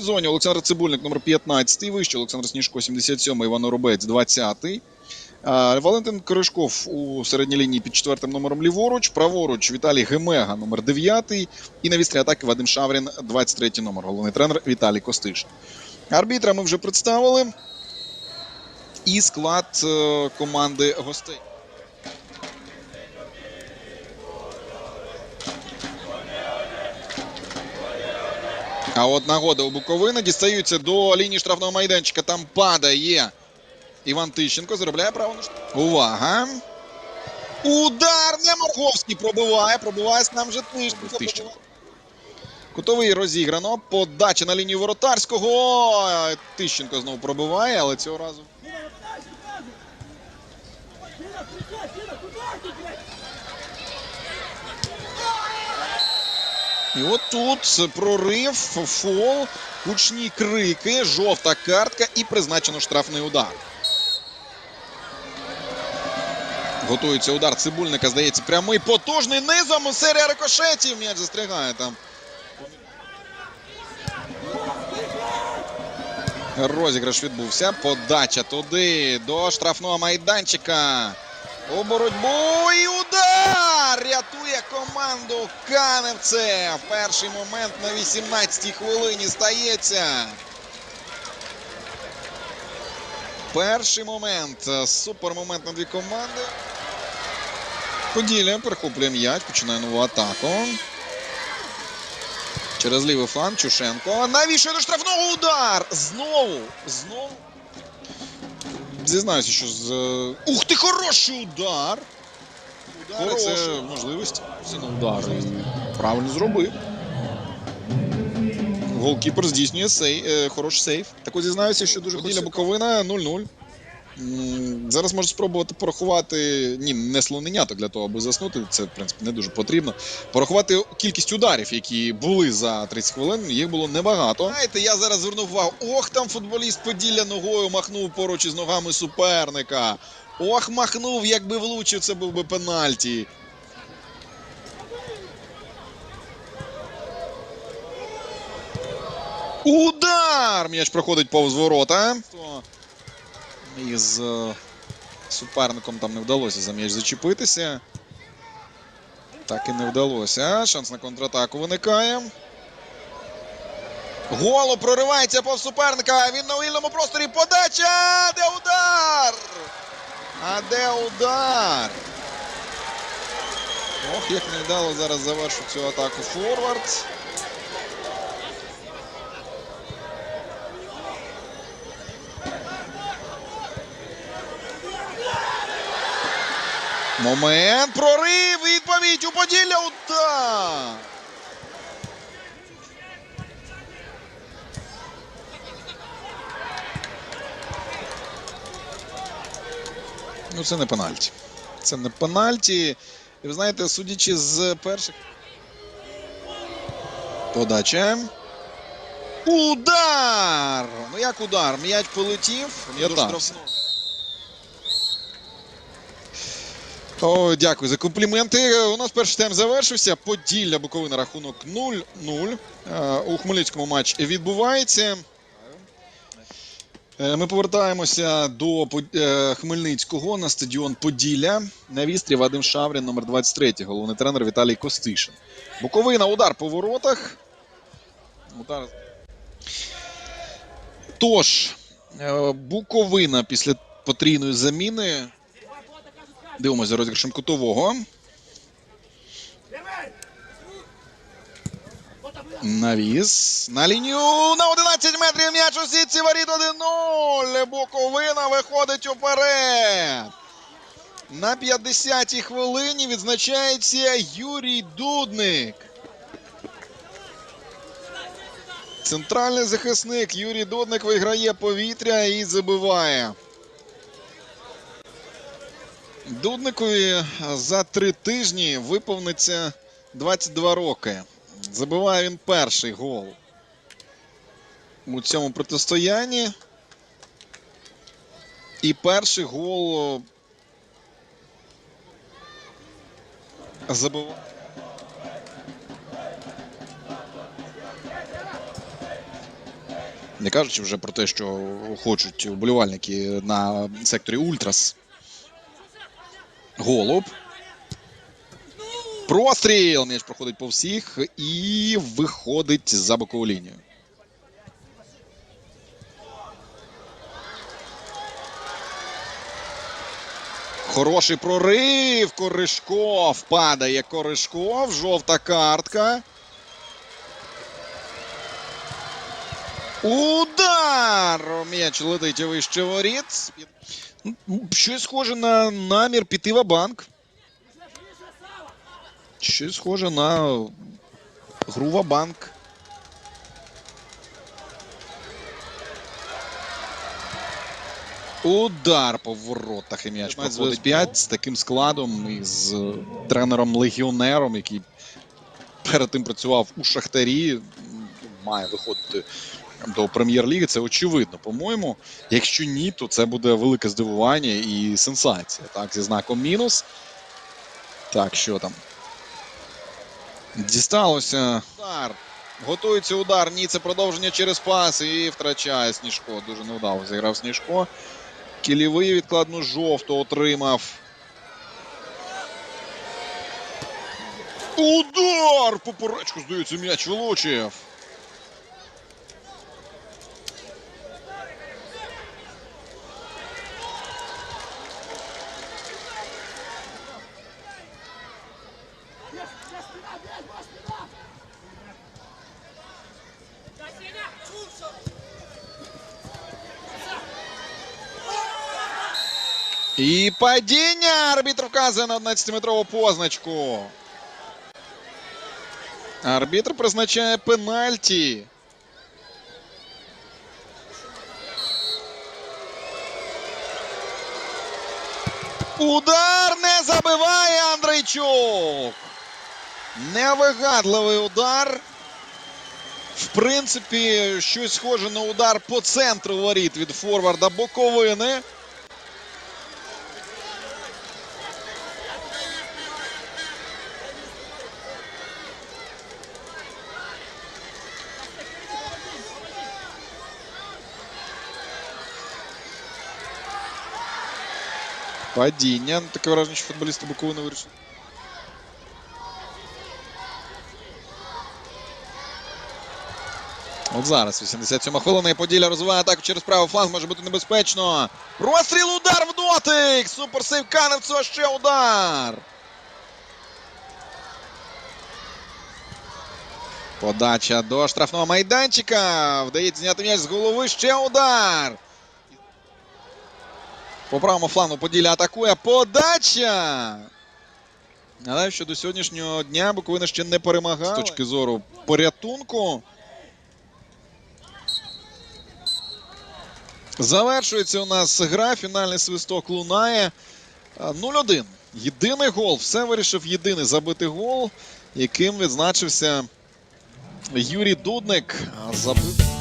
штрафній зоні. Олександр Цибульник, номер 15, вище Олександр Сніжко, 77, Іван Оробець, 20. А, Валентин Коришков у середній лінії під четвертим номером ліворуч. Праворуч Віталій Гемега, номер 9. І на вістрі атаки Вадим Шаврін, 23 номер. Головний тренер Віталій Костиш. Арбітра ми вже представили. І склад е, команди гостей. А от нагода у Буковини дістаються до лінії штрафного майданчика. Там падає Іван Тищенко. Заробляє право на штраф. Увага! Удар! Не Марковський пробиває. Пробиває нам вже Тищенко. Тищенко. Кутовий розіграно. Подача на лінію воротарського. Тищенко знову пробиває, але цього разу. І от тут прорив, фол, гучні крики, жовта картка і призначено штрафний удар. Готується удар цибульника, здається, прямий потужний низом. Серія рикошетів. М'яч застрягає там. Розіграш відбувся. Подача туди до штрафного майданчика. У боротьбу і удар! Рятує команду Каневце. Перший момент на 18-й хвилині стається. Перший момент. Супер момент на дві команди. Поділля перехоплює м'яч, починає нову атаку. Через лівий фланг Чушенко. Навіщо до штрафного удар? Знову. Знову. Зізнаюся, що з. е, Ух ти, хороший удар! Удар це можливість. Це не удар. Правильно зробив. Голкіпер здійснює сей, е, хороший сейф. Так от зізнаюся, що дуже Поділля Буковина 0-0. Зараз можу спробувати порахувати. Ні, не слоненято для того, аби заснути. Це, в принципі, не дуже потрібно. Порахувати кількість ударів, які були за 30 хвилин. Їх було небагато. Знаєте, я зараз звернув увагу. Ох, там футболіст Поділля ногою махнув поруч із ногами суперника. Ох, махнув, якби влучив, це був би пенальті. Удар! М'яч проходить повз ворота. Із е, суперником там не вдалося за м'яч зачепитися. Так і не вдалося. Шанс на контратаку виникає. Голо проривається повз суперника. Він на вільному просторі. Подача! Де удар? А де удар? Ох, як невдало зараз завершив цю атаку форвард. Момент, прорив, відповідь у Поділля, удар! Ну, це не пенальті. Це не пенальті. І ви знаєте, судячи з перших. Подача. Удар! Ну як удар? М'яч полетів. Я до так. штрафного. О, дякую за компліменти. У нас перший тайм завершився. Поділля Буковина рахунок 0-0. Е, У Хмельницькому матч відбувається. Е, Ми повертаємося до е, Хмельницького на стадіон Поділля. На вістрі Вадим Шаврін, номер 23, головний тренер Віталій Костишин. Буковина, удар по воротах. Удар. Тож, е, Буковина після потрійної заміни. Дивимося за розіграшем кутового. Навіс. На лінію на 11 метрів м'яч у сітці воріт 1-0. Буковина виходить уперед. На 50-й хвилині відзначається Юрій Дудник. Центральний захисник Юрій Дудник виграє повітря і забиває. Дудникові за три тижні виповниться 22 роки. Забиває він перший гол у цьому протистоянні. І перший гол забиває. Не кажучи вже про те, що хочуть вболівальники на секторі Ультрас. Голуб. Простріл! М'яч проходить по всіх і виходить за бокову лінію. Хороший прорив. Коришков. Падає Коришков. Жовта картка. Удар! М'яч летить вище воріт. Ну, Щось схоже на намір піти в банк. Щось схоже на гру в банк. Удар по воротах і м'яч проходить 5 з таким складом і з е, тренером-легіонером, який перед тим працював у Шахтарі. Має виходити до прем'єр-ліги. Це очевидно, по-моєму. Якщо ні, то це буде велике здивування і сенсація. Так, зі знаком мінус. Так, що там? Дісталося. Удар. Готується удар. Ні, це продовження через пас. І втрачає Сніжко. Дуже невдало зіграв Сніжко. Кілєвий відкладну жовту отримав. Удар! Поперечку, здається, м'яч влучив. І падіння! Арбітр вказує на 11-метрову позначку. Арбітр призначає пенальті. Удар не забиває Андрейчук. Невигадливий удар. В принципі, щось схоже на удар по центру воріт від форварда Боковини. Падіння. Ну, Таке враження, що футболісти Буковини вирішили. От зараз 87 хвилина і Поділля розвиває атаку через правий фланг, може бути небезпечно. Розстріл, удар в дотик! Суперсейв Каневцева, ще удар! Подача до штрафного майданчика. Вдається зняти м'яч з голови. Ще удар. По правому флангу Поділля атакує. Подача! Нагадаю, що до сьогоднішнього дня Буковина ще не перемагала. З точки зору порятунку. Завершується у нас гра. Фінальний свисток лунає. 0-1. Єдиний гол. Все вирішив єдиний забитий гол, яким відзначився Юрій Дудник. Забив.